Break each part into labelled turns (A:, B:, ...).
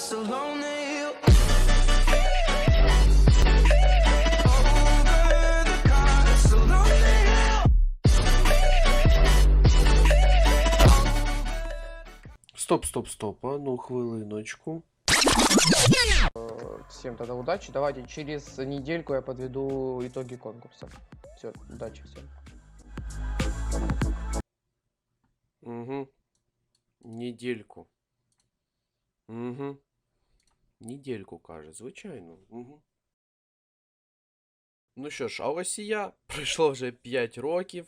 A: so lonely.
B: Стоп, стоп, стоп, а ну хвилиночку.
C: Всем тогда удачи. Давайте через недельку я подведу итоги конкурса. Все, удачи всем.
B: Угу. Недельку. Угу. Недельку каже, звичайно. Угу. Ну що ж, а ось і я. Пройшло вже 5 років.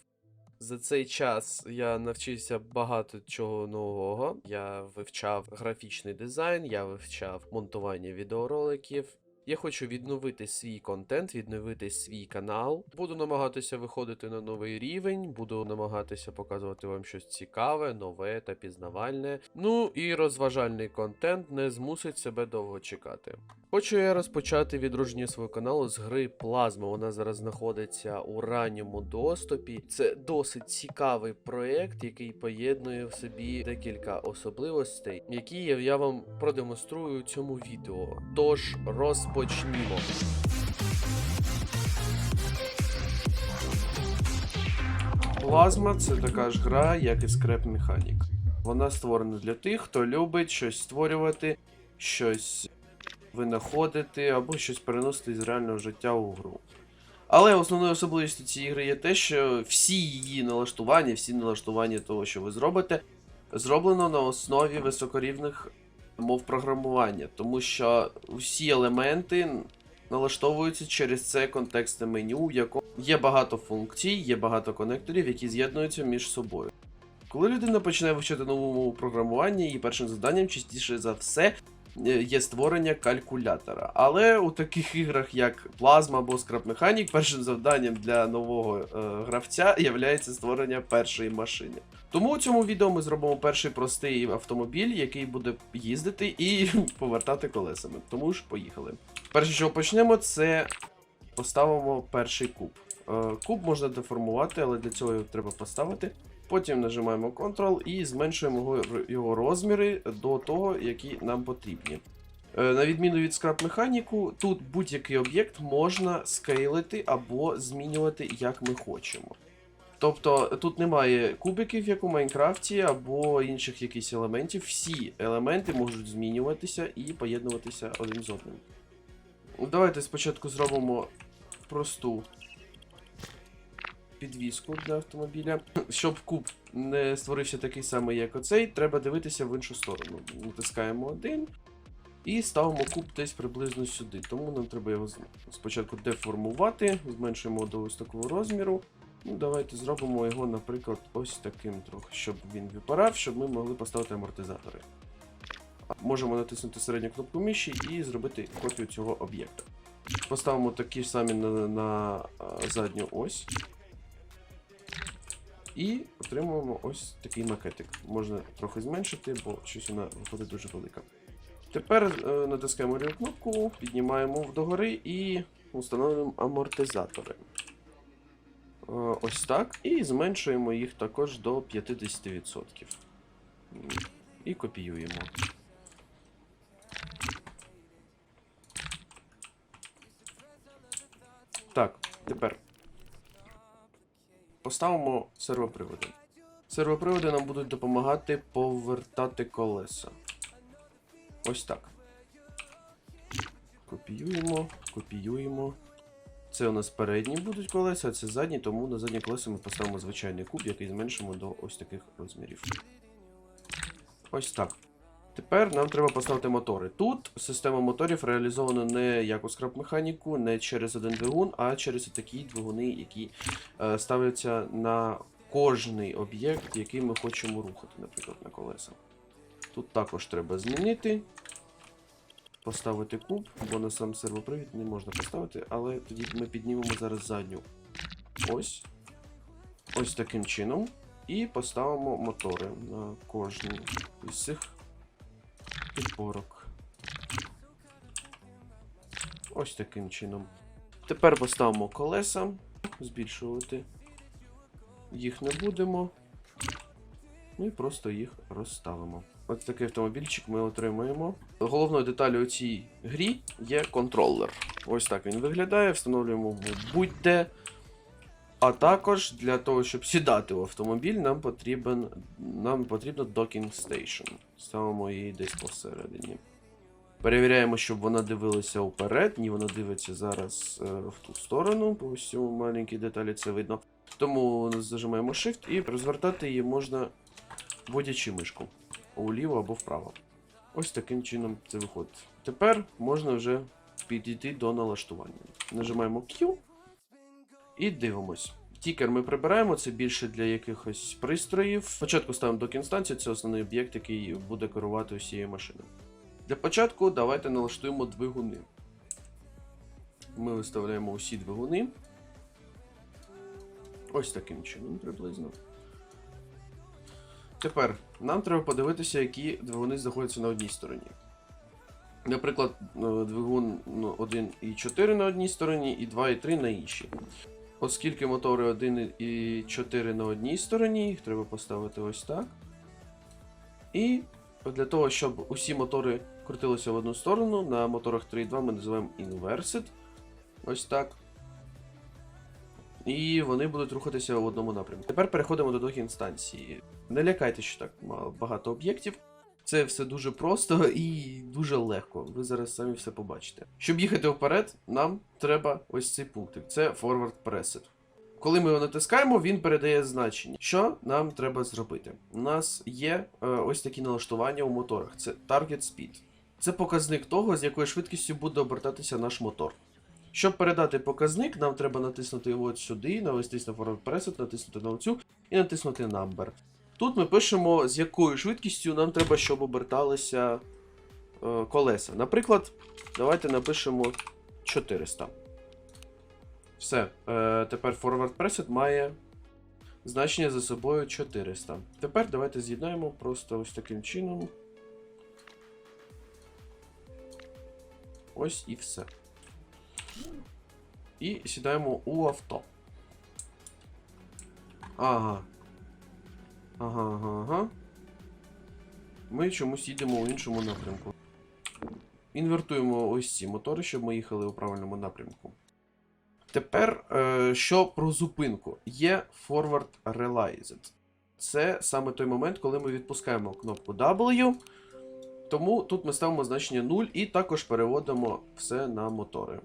B: За цей час я навчився багато чого нового. Я вивчав графічний дизайн, я вивчав монтування відеороликів. Я хочу відновити свій контент, відновити свій канал. Буду намагатися виходити на новий рівень, буду намагатися показувати вам щось цікаве, нове та пізнавальне. Ну і розважальний контент не змусить себе довго чекати. Хочу я розпочати відродження свого каналу з гри Плазма. Вона зараз знаходиться у ранньому доступі. Це досить цікавий проєкт, який поєднує в собі декілька особливостей, які я- вам продемонструю у цьому відео. Тож розпочнімо. Плазма це така ж гра, як і Scrap Mechanic. Вона створена для тих, хто любить щось створювати, щось винаходити або щось переносити з реального життя у гру. Але основною особливістю цієї гри є те, що всі її налаштування, всі налаштування того, що ви зробите, зроблено на основі високорівних мов програмування, тому що всі елементи налаштовуються через це контекстне меню, в якому є багато функцій, є багато конекторів, які з'єднуються між собою. Коли людина починає вивчати нову мову програмування, її першим завданням частіше за все є створення калькулятора. Але у таких іграх, як Plasma або Scrap Mechanic, першим завданням для нового е, гравця є створення першої машини. Тому у цьому відео ми зробимо перший простий автомобіль, який буде їздити і повертати колесами. Тому ж поїхали. Перше, що почнемо, це поставимо перший куб. Е, Куб можна деформувати, але для цього його треба поставити. Потім нажимаємо Ctrl і зменшуємо його, розміри до того, які нам потрібні. Е, На відміну від скраб механіку, тут будь-який об'єкт можна скейлити або змінювати як ми хочемо. Тобто тут немає кубиків, як у Майнкрафті, або інших якихось елементів. Всі елементи можуть змінюватися і поєднуватися один з одним. Давайте спочатку зробимо просту підвіску для автомобіля. Щоб куб не створився такий самий, як оцей, треба дивитися в іншу сторону. Натискаємо один і ставимо куб десь приблизно сюди. Тому нам треба його спочатку деформувати, зменшуємо до ось такого розміру. Ну, давайте зробимо його, наприклад, ось таким трохи, щоб він випарав, щоб ми могли поставити амортизатори. Можемо натиснути середню кнопку миші і зробити копію цього об'єкта. Поставимо такі ж самі на, на задню ось. І отримуємо ось такий макетик. Можна трохи зменшити, бо щось вона виходить дуже велика. Тепер е, натискаємо ліву кнопку, піднімаємо вдогори і встановлюємо амортизатори. Е, ось так. І зменшуємо їх також до 50%. І копіюємо. Так, тепер поставимо сервоприводи. Сервоприводи нам будуть допомагати повертати колеса. Ось так. Копіюємо, копіюємо. Це у нас передні будуть колеса, а це задні, тому на задні колеса ми поставимо звичайний куб, який зменшимо до ось таких розмірів. Ось так. Тепер нам треба поставити мотори. Тут система моторів реалізована не як у скраб механіку, не через один двигун, а через такі двигуни, які е, ставляться на кожний об'єкт, який ми хочемо рухати, наприклад, на колеса. Тут також треба змінити, поставити куб, бо на сам сервопривід не можна поставити, але тоді ми піднімемо зараз задню. Ось. Ось таким чином. І поставимо мотори на кожну із цих підпорок. Ось таким чином. Тепер поставимо колеса, збільшувати. Їх не будемо. Ну і просто їх розставимо. Ось такий автомобільчик ми отримуємо. Головною деталю у цій грі є контролер. Ось так він виглядає, встановлюємо будь-де. А також для того, щоб сідати в автомобіль, нам потрібен нам потрібно docking station. Ставимо її десь посередині. Перевіряємо, щоб вона дивилася вперед. Ні, вона дивиться зараз е, в ту сторону. По ось цьому деталі це видно. Тому зажимаємо Shift і розвертати її можна вводячи мишку уліво або вправо. Ось таким чином це виходить. Тепер можна вже підійти до налаштування. Нажимаємо Q і дивимось. Тікер ми прибираємо, це більше для якихось пристроїв. Спочатку ставимо до інстанції, це основний об'єкт, який буде керувати усією машиною. Для початку давайте налаштуємо двигуни. Ми виставляємо усі двигуни. Ось таким чином приблизно. Тепер нам треба подивитися, які двигуни знаходяться на одній стороні. Наприклад, е, двигун ну, 1,4 на одній стороні і 2,3 на іншій. Оскільки мотори 1 і 4 на одній стороні, їх треба поставити ось так. І для того, щоб усі мотори крутилися в одну сторону, на моторах 3.2 ми називаємо Inversed. Ось так. І вони будуть рухатися в одному напрямку. Тепер переходимо до док інстанції. Не лякайте, що так багато об'єктів. Це все дуже просто і дуже легко. Ви зараз самі все побачите. Щоб їхати вперед, нам треба ось цей пунктик. Це Forward Preset. Коли ми його натискаємо, він передає значення. Що нам треба зробити? У нас є е, ось такі налаштування у моторах. Це Target Speed. Це показник того, з якою швидкістю буде обертатися наш мотор. Щоб передати показник, нам треба натиснути його от сюди, навестись на Forward Preset, натиснути на оцю і натиснути Number. Тут ми пишемо, з якою швидкістю нам треба, щоб оберталися е, колеса. Наприклад, давайте напишемо 400. Все. Е, тепер Forward Preset має значення за собою 400. Тепер давайте з'єднаємо просто ось таким чином. Ось і все. І сідаємо у авто. Ага. Ага, ага, ага. Ми чомусь їдемо у іншому напрямку. Інвертуємо ось ці мотори, щоб ми їхали у правильному напрямку. Тепер, е, що про зупинку? Є Forward Realized. Це саме той момент, коли ми відпускаємо кнопку W. Тому тут ми ставимо значення 0 і також переводимо все на мотори.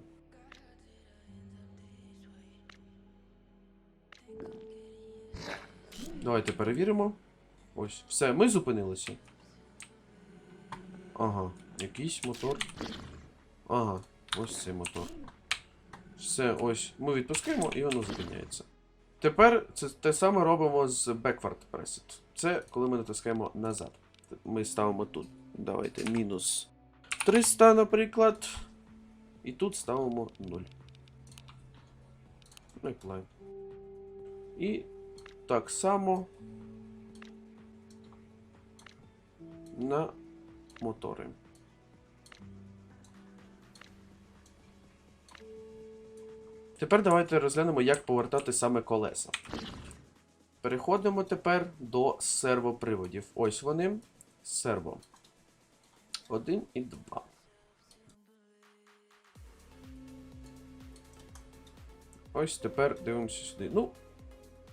B: Давайте перевіримо. Ось, все, ми зупинилися. Ага, якийсь мотор. Ага, ось цей мотор. Все, ось, ми відпускаємо і воно зупиняється. Тепер це те саме робимо з Backward Preset. Це коли ми натискаємо назад. Ми ставимо тут. Давайте мінус 300, наприклад. І тут ставимо 0. Ну, як лайн. І так само на мотори. Тепер давайте розглянемо, як повертати саме колеса. Переходимо тепер до сервоприводів. Ось вони. Серво. 1 і 2. Ось тепер дивимося сюди. Ну,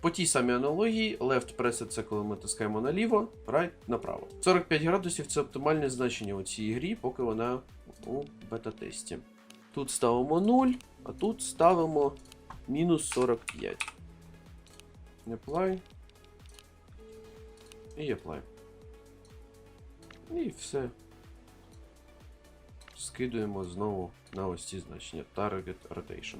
B: по тій самій аналогії, left press це коли ми тискаємо наліво, right направо. 45 градусів це оптимальне значення у цій грі, поки вона у бета-тесті. Тут ставимо 0, а тут ставимо мінус 45. Apply. І apply. І все. Скидуємо знову на ось ці значення. Target Rotation.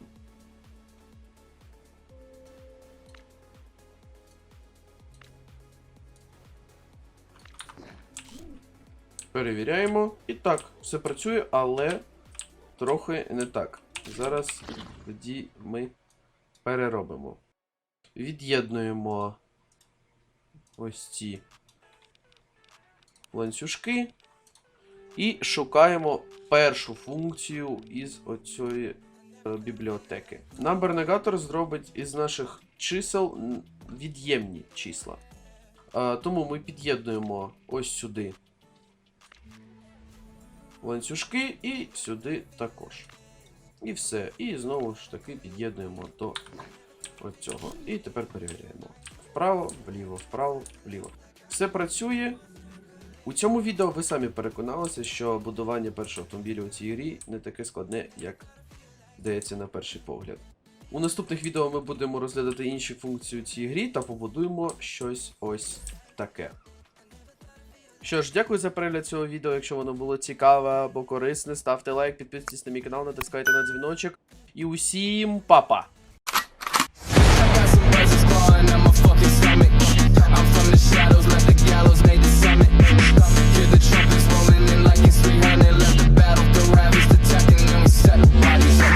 B: Перевіряємо. І так, все працює, але трохи не так. Зараз тоді ми переробимо. Від'єднуємо ось ці ланцюжки і шукаємо першу функцію із оцієї е, бібліотеки. Number Negator зробить із наших чисел від'ємні числа. Е, тому ми під'єднуємо ось сюди ланцюжки і сюди також. І все. І знову ж таки під'єднуємо до цього. І тепер перевіряємо. Вправо, вліво, вправо, вліво. Все працює. У цьому відео ви самі переконалися, що будування першого автомобіля у цій грі не таке складне, як здається на перший погляд. У наступних відео ми будемо розглядати інші функції у цій грі та побудуємо щось ось таке. Що ж, дякую за перегляд цього відео. Якщо воно було цікаве або корисне, ставте лайк, підписуйтесь на мій канал, натискайте на дзвіночок. І усім па-па!